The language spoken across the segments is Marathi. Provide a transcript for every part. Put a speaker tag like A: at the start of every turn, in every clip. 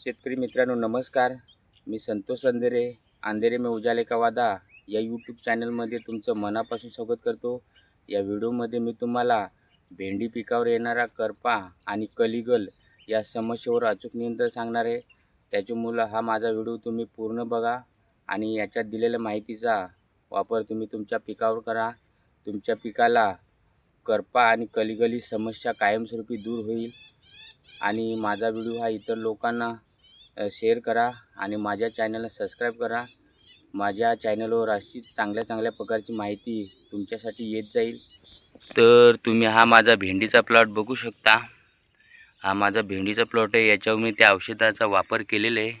A: शेतकरी मित्रांनो नमस्कार. मी संतोष अंधेरे अंधेरे में उजाले का वादा या यूट्यूब चॅनलमध्ये तुमचं मनापासून स्वागत करतो. या व्हिडिओमध्ये मी तुम्हाला भेंडी पिकावर येणारा करपा आणि कलिगल या समस्येवर अचूक नियंत्रण सांगणार आहे. त्याच्यामुळं हा माझा व्हिडिओ तुम्ही पूर्ण बघा आणि याच्यात दिलेल्या माहितीचा वापर तुम्ही तुमच्या पिकावर करा. तुमच्या पिकाला करपा आणि कलिगली समस्या कायमस्वरूपी दूर होईल. आणि माझा व्हिडिओ हा इतर लोकांना शेअर करा आणि माझ्या चॅनलला सबस्क्राईब करा. माझ्या चॅनलवर अशीच चांगल्या चांगल्या प्रकारची माहिती तुमच्यासाठी येत जाईल. तर तुम्ही हा माझा भेंडीचा प्लॉट बघू शकता. हा माझा भेंडीचा प्लॉट आहे. याच्यावर मी त्या औषधाचा वापर केलेला आहे.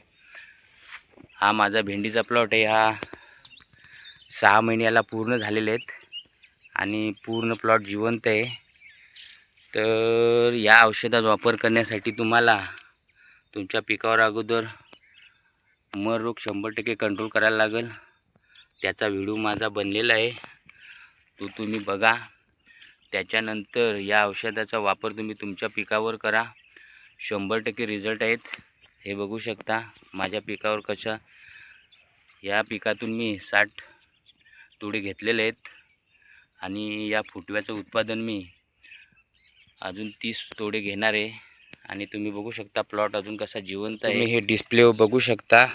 A: हा माझा भेंडीचा प्लॉट आहे. हा सहा महिन्याला पूर्ण झालेले आहेत आणि पूर्ण प्लॉट जिवंत आहे. तर या औषधाचा वापर करण्यासाठी तुम्हाला तुमच्या पिकावर अगोदर मर रोग शंभर टक्के कंट्रोल करायला लागेल. त्याचा व्हिडिओ माझा बनलेला आहे. तो तुम्ही बघा. त्याच्यानंतर या औषधाचा वापर तुम्ही तुमच्या पिकावर करा. शंभर टक्के रिझल्ट आहेत. हे बघू शकता. माझ्या पिकावर कशा या पिकातून मी साठ तुडे घेतलेले आहेत. आणि या फुटव्याचं उत्पादन मी अजून तीस तोडे घेणार आहे. आणि तुम्ही बघू शकता प्लॉट अजून कसा जिवंत आहे. हे डिस्प्लेवर बघू शकता.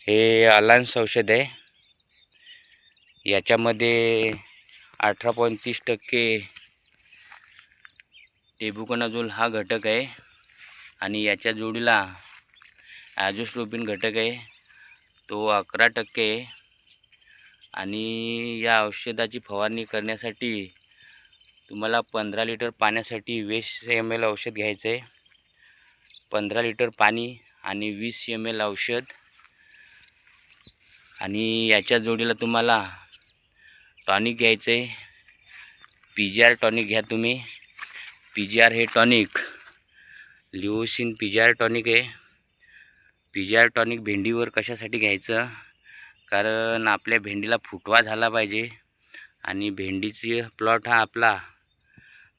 A: हे अलायन्स औषध आहे. याच्यामध्ये अठरा पॉईंट तीस टक्के टेबुकनाजोल हा घटक आहे. आणि याच्या जोडीला ॲजोस्लोपिन घटक आहे. तो अकरा टक्के आहे. आणि या औषधाची फवारणी करण्यासाठी तुम्हाला पंधरा लिटर पाण्यासाठी वीस एम एल औषध घ्यायचं आहे पंधरा लिटर पाणी आणि वीस एम एल औषध. आणि याच्या जोडीला तुम्हाला टॉनिक घ्यायचं आहे पी जी आर टॉनिक घ्या तुम्ही. पी जी आर हे टॉनिक लिओसिन पी जी आर टॉनिक आहे. पी जी आर टॉनिक भेंडीवर कशासाठी घ्यायचं? कारण आपल्या भेंडीला फुटवा झाला पाहिजे. आणि भेंडीची प्लॉट हा आपला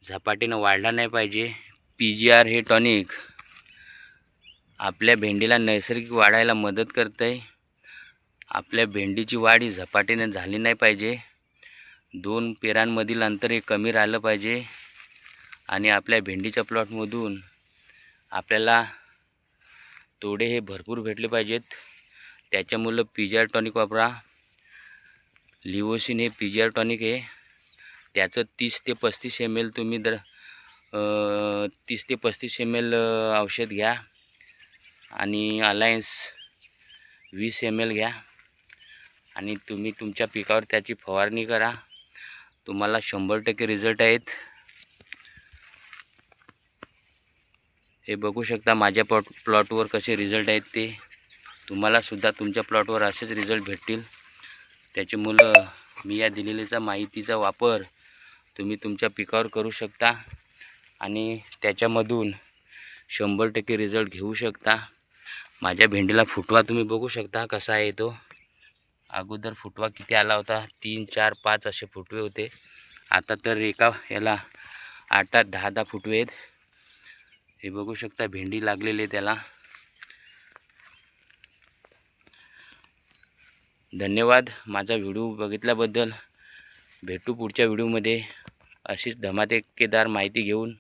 A: झपाटीनं वाढला नाही पाहिजे. पी जी आर हे टॉनिक आपल्या भेंडीला नैसर्गिक वाढायला मदत करतं आहे आपल्या भेंडीची वाढ ही झपाटीने झाली नाही पाहिजे. दोन पेरांमधील अंतर हे कमी राहिलं पाहिजे. आणि आपल्या भेंडीच्या प्लॉटमधून आपल्याला तोडे हे भरपूर भेटले पाहिजेत. त्याच्यामुळं पी जी आर टॉनिक वापरा. लिओसिन हे पी जी आर टॉनिक आहे. त्याचं तीस ते पस्तीस एम एल तुम्ही दर तीस ते पस्तीस एम एल औषध घ्या. आणि अलायन्स वीस एम एल घ्या. आणि तुम्ही तुमच्या पिकावर त्याची फवारणी करा. तुम्हाला शंभर टक्के रिझल्ट आहेत. हे बघू शकता माझ्या प्लॉट प्लॉटवर कसे रिझल्ट आहेत ते. तुम्हालासुद्धा तुमच्या प्लॉटवर असेच रिझल्ट भेटतील. त्याच्यामुळं मी या दिलेलीचा माहितीचा वापर तुम्ही तुमच्या पिकावर करू शकता आणि त्याच्यामधून शंभर टक्के रिझल्ट घेऊ शकता. माझ्या भेंडीला फुटवा तुम्ही बघू शकता कसा आहे तो. अगोदर फुटवा किती आला होता? तीन चार पाच असे फुटवे होते. आता तर एका याला आठ आठ दहा दहा फुटवे आहेत. हे बघू शकता भेंडी लागलेली आहे त्याला. धन्यवाद माझा व्हिडिओ बघितल्याबद्दल. भेटू पुढच्या व्हिडिओमध्ये. अशीच धमाकेदार माहिती घेऊन